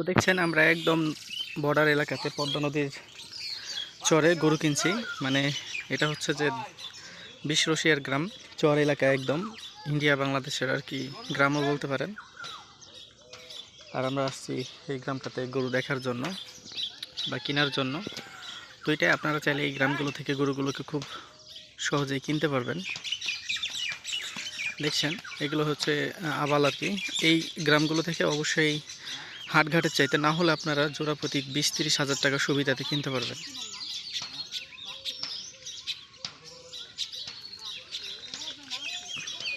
তো দেখছেন, আমরা একদম বর্ডার এলাকাতে পদ্মা নদীর চরে গরু কিনছি। মানে এটা হচ্ছে যে বিশ রশিয়ার গ্রাম, চর এলাকা একদম। ইন্ডিয়া, বাংলাদেশের আর কি গ্রামও বলতে পারেন। আর আমরা আসছি এই গ্রামটাতে গরু দেখার জন্য বা কেনার জন্য। তো এটাই আপনারা চাইলে এই গ্রামগুলো থেকে গরুগুলোকে খুব সহজেই কিনতে পারবেন। দেখছেন, এগুলো হচ্ছে আবাল আর কি। এই গ্রামগুলো থেকে অবশ্যই হাটঘাটের চাইতে না হলে আপনারা জোড়া প্রতি বিশ তিরিশ হাজার টাকা সুবিধাতে কিনতে পারবেন।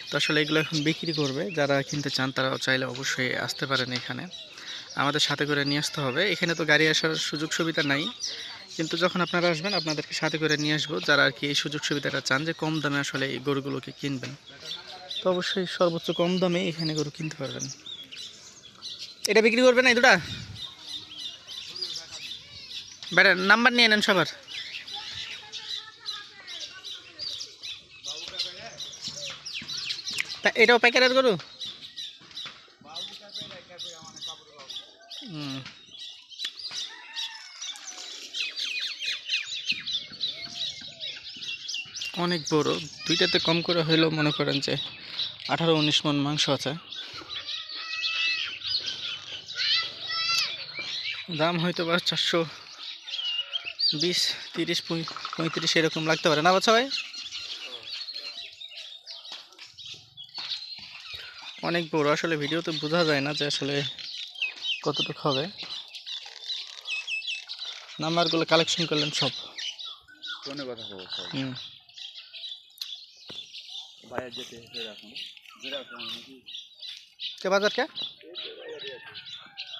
তো আসলে এগুলো এখন বিক্রি করবে, যারা কিনতে চান তারা চাইলে অবশ্যই আসতে পারেন এখানে। আমাদের সাথে করে নিয়ে আসতে হবে। এখানে তো গাড়ি আসার সুযোগ সুবিধা নাই, কিন্তু যখন আপনারা আসবেন, আপনাদেরকে সাথে করে নিয়ে আসব। যারা আর কি এই সুযোগ সুবিধাটা চান যে কম দামে আসলে এই গরুগুলোকে কিনবেন, তো অবশ্যই সর্বোচ্চ কম দামে এখানে গরু কিনতে পারবেন। এটা বিক্রি করবেন এই দুটা? বেটার নাম্বার নিয়ে নেন সবার। তা এটাও প্যাকেটের গরু হুম। অনেক বড়, দুইটাতে কম করে হইলেও মনে করেন যে আঠারো, উনিশ মন মাংস আছে। দাম হয়তো বা চারশো বিশ তিরিশ পঁয়ত্রিশ এরকম লাগতে পারে। না বাচ্চা ভাই? অনেক বড়। আসলে ভিডিওতে বোঝা যায় না যে আসলে কতটুকু হবে। নাম্বারগুলো কালেকশন করলেন সব। ফোনে কথা বলব সব হুম। বাইরে যেতে রাখুন। যেটা রাখুন। নাকি কে বাজার কে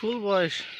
full baş.